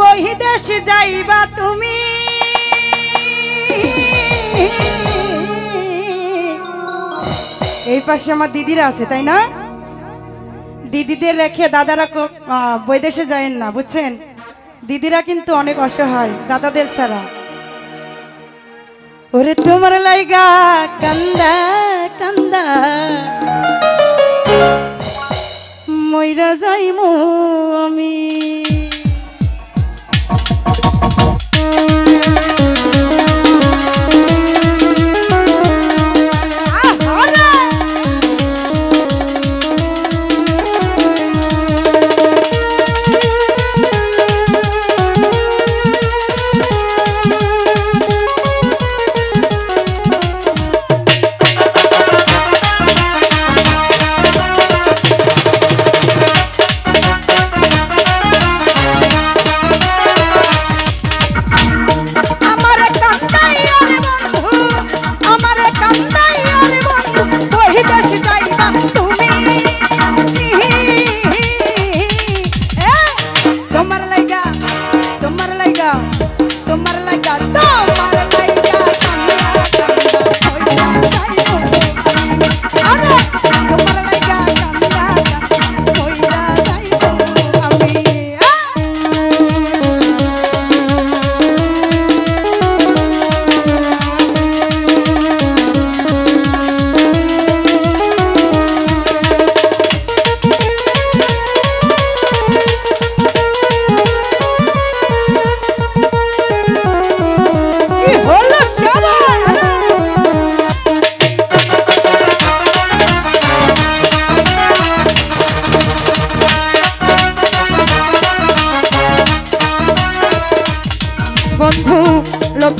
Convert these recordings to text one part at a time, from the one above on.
বহিদেশ যাইবা তুমি। এই পাশে আমার দিদিরা আছে, তাই না? দিদিদের রেখে দাদারা বৈদেশে যায়েন না, বুঝছেন? দিদিরা কিন্তু অনেক অসহায়, দাদাদের ছাড়া। ওরে তোমার লাইগা কান্দা কান্দা। ময়রা যাইমু আমি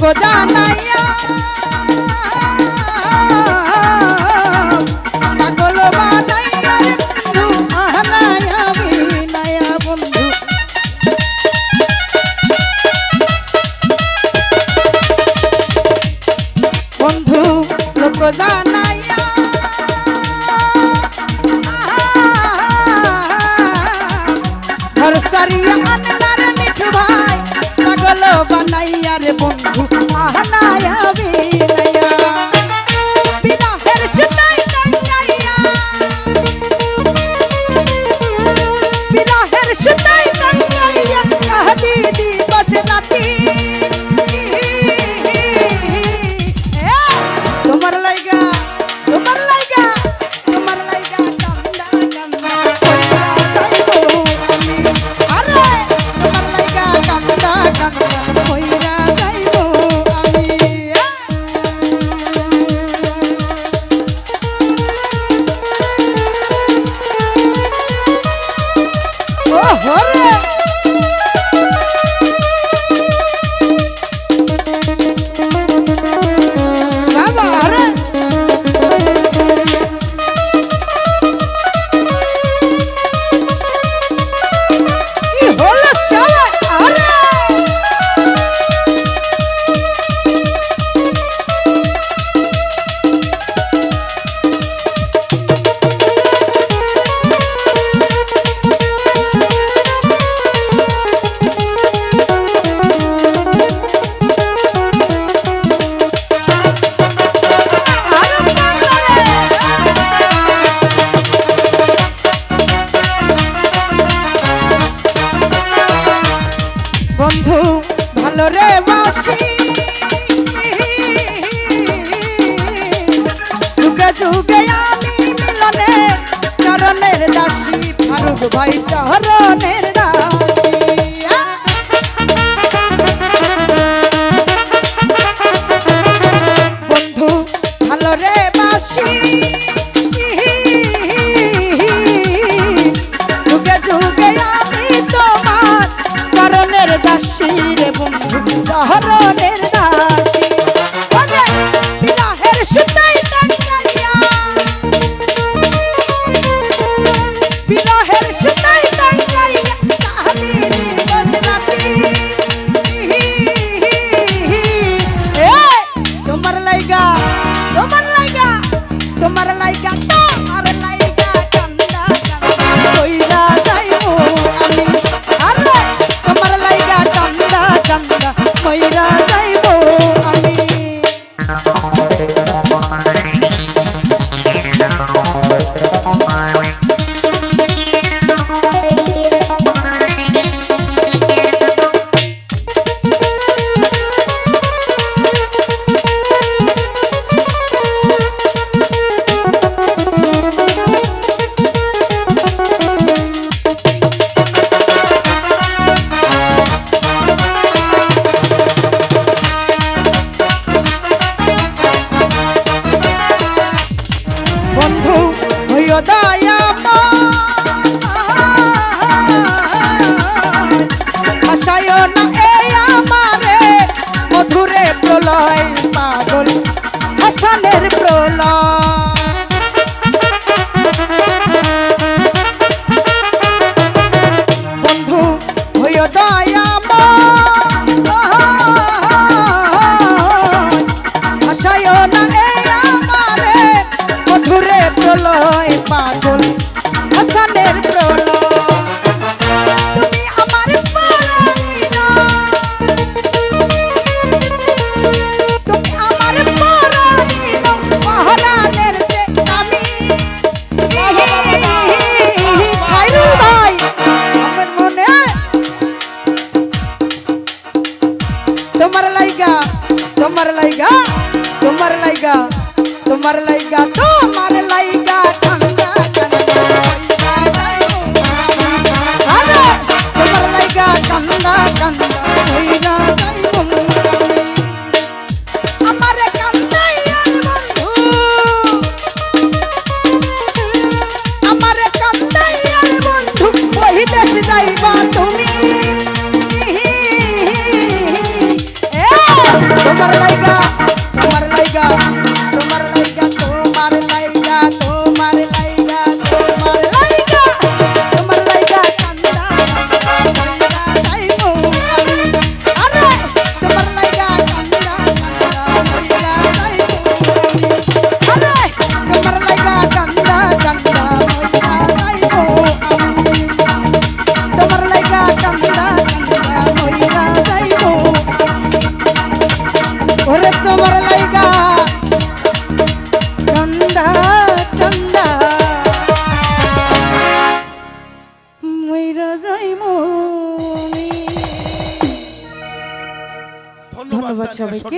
গো জানাইয়া আরে বন্ধু ভাই চরণের প্রিয় দয়া পাগল হাসানের প্রলয় তোমার লাইগা তোমার লাইগা তোমার লাইগা তোমার লাইগা তোমার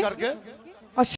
ਕਰਕੇ?